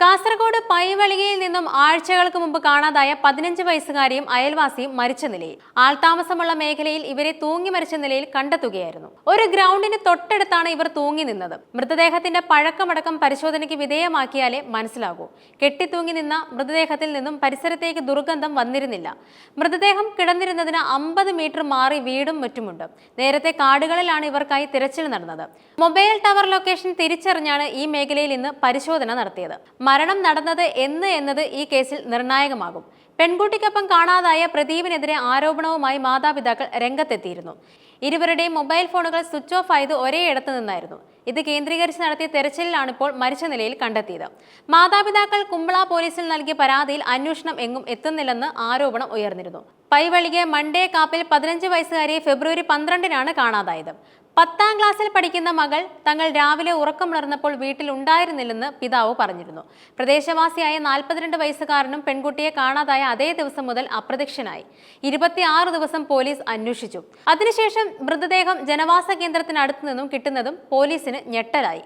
കാസർഗോഡ് പൈവളികയിൽ നിന്നും ആഴ്ചകൾക്ക് മുമ്പ് കാണാതായ പതിനഞ്ച് വയസ്സുകാരിയും അയൽവാസിയും മരിച്ച നിലയിൽ. ആൾതാമസമുള്ള മേഖലയിൽ ഇവരെ തൂങ്ങി മരിച്ച നിലയിൽ കണ്ടെത്തുകയായിരുന്നു. ഒരു ഗ്രൗണ്ടിന് തൊട്ടടുത്താണ് ഇവർ തൂങ്ങി നിന്നത്. മൃതദേഹത്തിന്റെ പഴക്കമടക്കം പരിശോധനയ്ക്ക് വിധേയമാക്കിയാലേ മനസ്സിലാകൂ. കെട്ടിത്തൂങ്ങി നിന്ന മൃതദേഹത്തിൽ നിന്നും പരിസരത്തേക്ക് ദുർഗന്ധം വന്നിരുന്നില്ല. മൃതദേഹം കിടന്നിരുന്നതിന് അമ്പത് മീറ്റർ മാറി വീടും മറ്റുമുണ്ട്. നേരത്തെ കാടുകളിലാണ് ഇവർക്കായി തിരച്ചിൽ നടന്നത്. മൊബൈൽ ടവർ ലൊക്കേഷൻ തിരിച്ചറിഞ്ഞാണ് ഈ മേഖലയിൽ ഇന്ന് പരിശോധന നടത്തിയത്. മരണം നടന്നത് എന്ന് എന്നത് ഈ കേസിൽ നിർണായകമാകും. പെൺകുട്ടിക്കൊപ്പം കാണാതായ പ്രദീപിനെതിരെ ആരോപണവുമായി മാതാപിതാക്കൾ രംഗത്തെത്തിയിരുന്നു. ഇരുവരുടെയും മൊബൈൽ ഫോണുകൾ സ്വിച്ച് ഓഫ് ആയത് ഒരേ ഇടത്തു നിന്നായിരുന്നു. ഇത് കേന്ദ്രീകരിച്ച് നടത്തിയ തെരച്ചിലിലാണ് ഇപ്പോൾ മരിച്ച നിലയിൽ കണ്ടെത്തിയത്. മാതാപിതാക്കൾ കുമ്പള പോലീസിൽ നൽകിയ പരാതിയിൽ അന്വേഷണം എങ്ങും എത്തുന്നില്ലെന്ന് ആരോപണം ഉയർന്നിരുന്നു. പൈവളികെ മണ്ടേ കാപ്പിൽ പതിനഞ്ച് വയസ്സുകാരിയെ ഫെബ്രുവരി പന്ത്രണ്ടിനാണ് കാണാതായത്. പത്താം ക്ലാസ്സിൽ പഠിക്കുന്ന മകൾ തങ്ങൾ രാവിലെ ഉറക്കമുണർന്നപ്പോൾ വീട്ടിൽ ഉണ്ടായിരുന്നില്ലെന്ന് പിതാവ് പറഞ്ഞിരുന്നു. പ്രദേശവാസിയായ നാൽപ്പത്തിരണ്ട് വയസ്സുകാരനും പെൺകുട്ടിയെ കാണാതായ അതേ ദിവസം മുതൽ അപ്രത്യക്ഷനായി. ഇരുപത്തിയാറ് ദിവസം പോലീസ് അന്വേഷിച്ചു. അതിനുശേഷം മൃതദേഹം ജനവാസ കേന്ദ്രത്തിനടുത്തു നിന്നും കിട്ടുന്നതും പോലീസിന് ഞെട്ടലായി.